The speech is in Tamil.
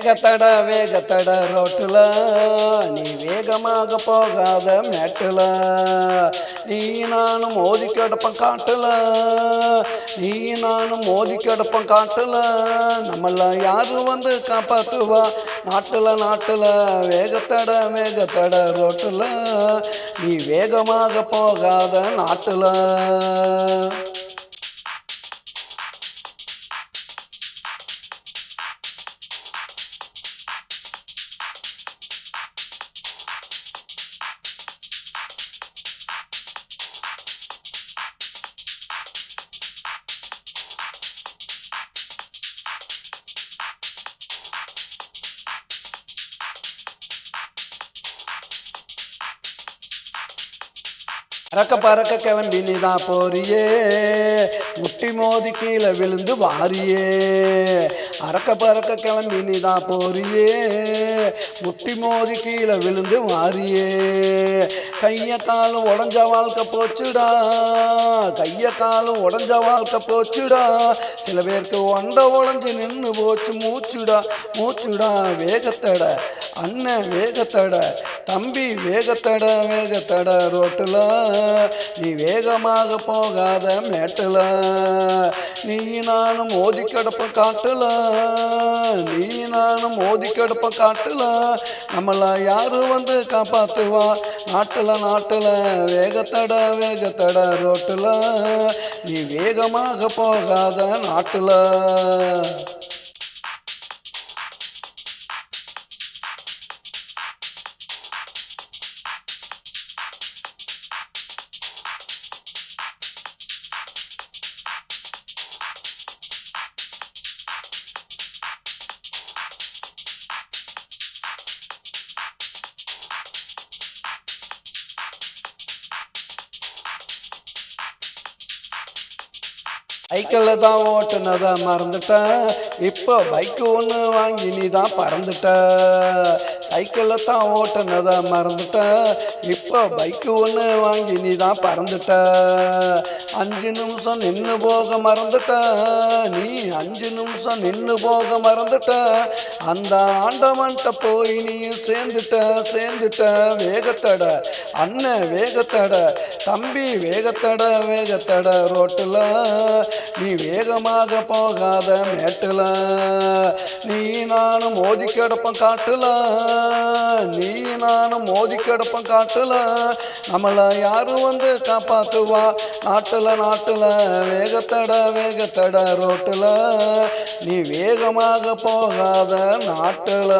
வேகத்தட வேகத்தட ரோட்டுல. நீ வேகமாக போகாத மேட்டுல. நீ நானும் மோதி கிடப்பேன் காட்டுல. நீ நானும் மோதி கிடப்பேன் காட்டுல. நம்மள யாரு வந்து காப்பாத்துவா? நாட்டுல நாட்டுல. வேகத்தட வேகத்தட ரோட்டுல. நீ வேகமாக போகாத நாட்டுல. அறக்க பறக்க கிளம்பி போறியே. முட்டி மோதி கீழே விழுந்து வாரியே. அறக்க பறக்க கிளம்பி போறியே. முட்டி மோதி கீழே விழுந்து வாரியே. கைய காலும் உடஞ்ச வாழ்க்கை போச்சுடா. கைய காலும் உடஞ்ச வாழ்க்கை போச்சுடா. சில பேருக்கு ஒண்ட உடஞ்சு நின்று போச்சு மூச்சுடா மூச்சுடா. வேகத்தட அண்ணன் வேகத்தட. தம்பி வேகத்தட வேகத்தட ரோட்டில். நீ வேகமாக போகாத மேட்டில். நீ நானும் மோதி கிடப்ப காட்டில். நீ நானும் மோதி கிடப்ப காட்டில். நம்மளை யாரு வந்து காப்பாற்றுவா நாட்டில் நாட்டில். வேகத்தட வேகத்தட ரோட்டில். நீ வேகமாக போகாத நாட்டில். சைக்கிளில் தான் ஓட்டுனதை மறந்துட்டேன் இப்போ பைக்கு ஒன்று வாங்கி நீ தான் பறந்துட்ட. சைக்கிளில் தான் ஓட்டுனதை மறந்துட்டேன் இப்போ பைக்கு ஒன்று வாங்கி நீ தான் பறந்துட்ட. அஞ்சு நிமிஷம் நின்று போக மறந்துட்ட. நீ அஞ்சு நிமிஷம் நின்று போக மறந்துட்ட. அந்த ஆண்டவன்ட்ட போய் நீ சேர்ந்துட்ட சேர்ந்துட்ட. வேகத்தட அண்ணன் வேகத்தட. தம்பி வேகத்தட வேகத்தட ரோட்டில். நீ வேகமாக போகாத மேட்டில். நீ நானும் மோதி கிடப்பம் காட்டுல. நீ நானும் மோதி கிடப்பம் காட்டுல. நம்மளை யாரும் வந்து காப்பாற்றுவா நாட்டில் நாட்டில். வேகத்தட வேகத்தட ரோட்டில். நீ வேகமாக போகாத நாட்டில்.